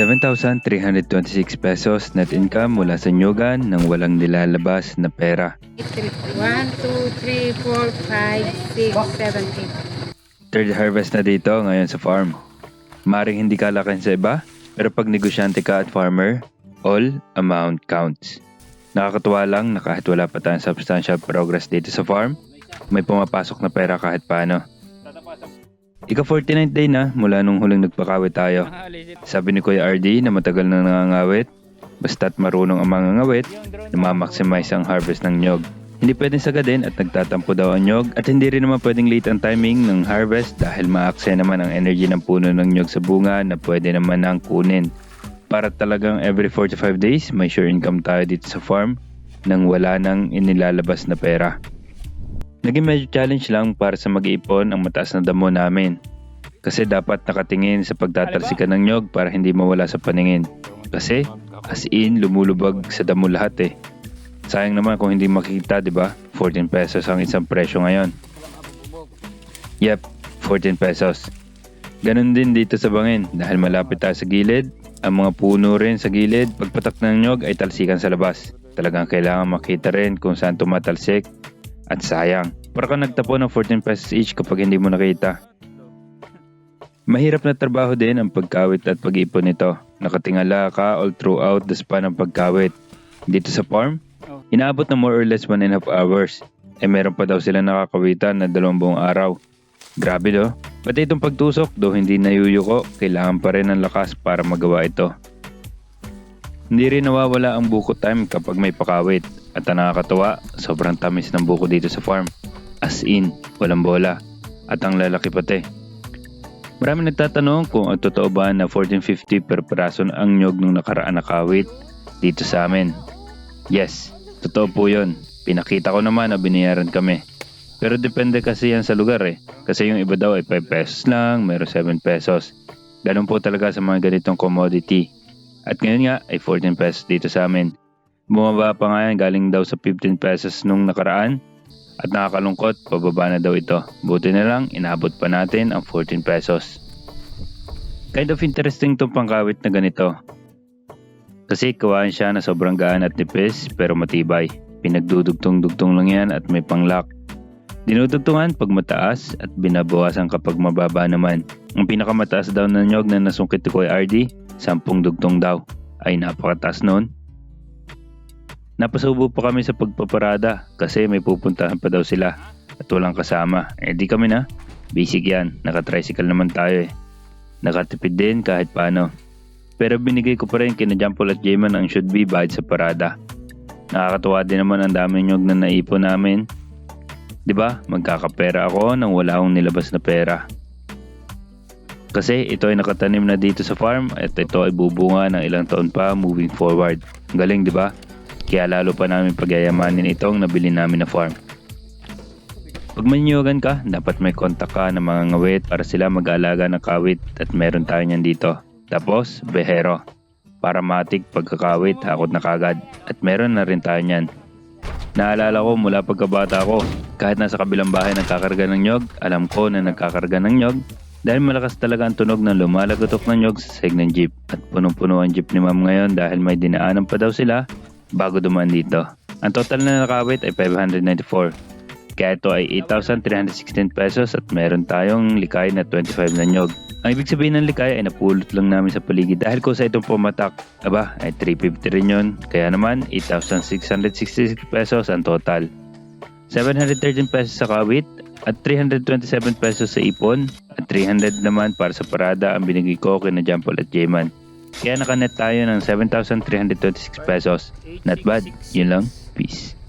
7,326 pesos net income mula sa Nyogan nang walang nilalabas na pera. 1, 2, 3, 4, 5, 6, 7, 8. Third harvest na dito ngayon sa farm. Maring hindi kalakan sa iba, pero pag negosyante ka at farmer, all amount counts. Nakakatuwa lang na kahit wala pa tayong substantial progress dito sa farm, may pumapasok na pera kahit paano. Ika 49th day na mula nung huling nagpakawit tayo. Sabi ni Kuya RD na matagal na nangangawit, basta't marunong ang mga ngawit, na ma-maximize ang harvest ng nyog. Hindi pwedeng sagadin at nagtatampo daw ang nyog at hindi rin naman pwedeng late ang timing ng harvest dahil maakse naman ang energy ng puno ng nyog sa bunga na pwede naman nang kunin. Para talagang every 4 to 5 days may sure income tayo dito sa farm nang wala nang inilalabas na pera. Naging medyo challenge lang para sa mag-iipon ang mataas na damo namin. Kasi dapat nakatingin sa pagtatalsikan ng nyog para hindi mawala sa paningin. Kasi as in lumulubag sa damo lahat eh. Sayang naman kung hindi makita, di ba? 14 pesos ang isang presyo ngayon. Yep, 14 pesos. Ganon din dito sa bangin dahil malapit tayo sa gilid. Ang mga puno rin sa gilid, pagpatak ng nyog ay talsikan sa labas. Talagang kailangan makita rin kung saan tumatalsik at sayang. Para ka nagtapo ng 14 pesos each kapag hindi mo nakita. Mahirap na trabaho din ang pagkawit at pag-ipon nito. Nakatingala ka all throughout the span ng pagkawit. Dito sa farm, inaabot na more or less 1 and a half hours. Eh meron pa daw sila nakakawitan na dalawang buong araw. Grabe do. Pati itong pagtusok, do hindi nayuyuko, kailangan pa rin ng lakas para magawa ito. Hindi rin nawawala ang buko time kapag may pakawit. At ang nakakatawa, sobrang tamis ng buko dito sa farm. As in, walang bola. At ang lalaki pati. Marami nagtatanong kung ang totoo ba na 1450 per peraso ang nyog nung nakaraan na kawit dito sa amin. Yes, totoo po yun. Pinakita ko naman na binayaran kami. Pero depende kasi yan sa lugar eh. Kasi yung iba daw ay 5 pesos lang, meron 7 pesos. Ganun po talaga sa mga ganitong commodity. At ngayon nga ay 14 pesos dito sa amin. Bumaba pa nga yan galing daw sa 15 pesos nung nakaraan. At nakakalungkot, pababa na daw ito. Buti na lang, inabot pa natin ang 14 pesos. Kind of interesting tong pangkawit na ganito. Kasi kawaan siya na sobrang gaan at nipis pero matibay. Pinagdudugtong-dugtong lang yan at may panglock. Dinudugtungan pag mataas at binabawasan kapag mababa naman. Ang pinakamataas daw na nyog na nasungkit ko ay RD, 10 dugtong daw. Ay napakataas noon. Napasubo pa kami sa pagpaparada kasi may pupuntahan pa daw sila at walang kasama. Eh di kami na. Basic yan, nakatricycle naman tayo eh. Nakatipid din kahit paano. Pero binigay ko pa rin kina Jampol at Jayman ang should be bayad sa parada. Nakakatuwa din naman ang daming nyog na naipon namin ba? Magkakapera ako nang wala akong nilabas na pera. Kasi ito ay nakatanim na dito sa farm at ito ay bubunga ng ilang taon pa moving forward. Galing 'di ba? Kaya lalo pa namin pagyayamanin itong nabili namin na farm. Pag manyogan ka, dapat may kontak ka ng mga ngawit para sila mag-aalaga ng kawit at meron tayo niyan dito. Tapos, behero. Para matik pagkakawit, hakot na kagad. At meron na rin tayo niyan. Naalala ko mula pagkabata ko, kahit nasa kabilang bahay nagkakarga ng nyog, alam ko na nagkakarga ng nyog dahil malakas talaga ang tunog ng lumalagotok ng nyog sa seg ng jeep. At punong-puno ang jeep ni ma'am ngayon dahil may dinaanan pa daw sila bago dumaan dito. Ang total na nakawit ay 594. Kaya ito ay 8,316 pesos at meron tayong likay na 25 na nyog. Ang ibig sabihin ng likay ay napulot lang namin sa paligid dahil ko sa itong pumatak, aba ay 350 rin yun. Kaya naman 8,666 pesos ang total. 713 pesos sa kawit at 327 pesos sa ipon at 300 naman para sa parada ang binigay ko kina Jampol at Jayman. Kaya nakanet tayo ng 7,326 pesos. Not bad. Yun lang. Peace.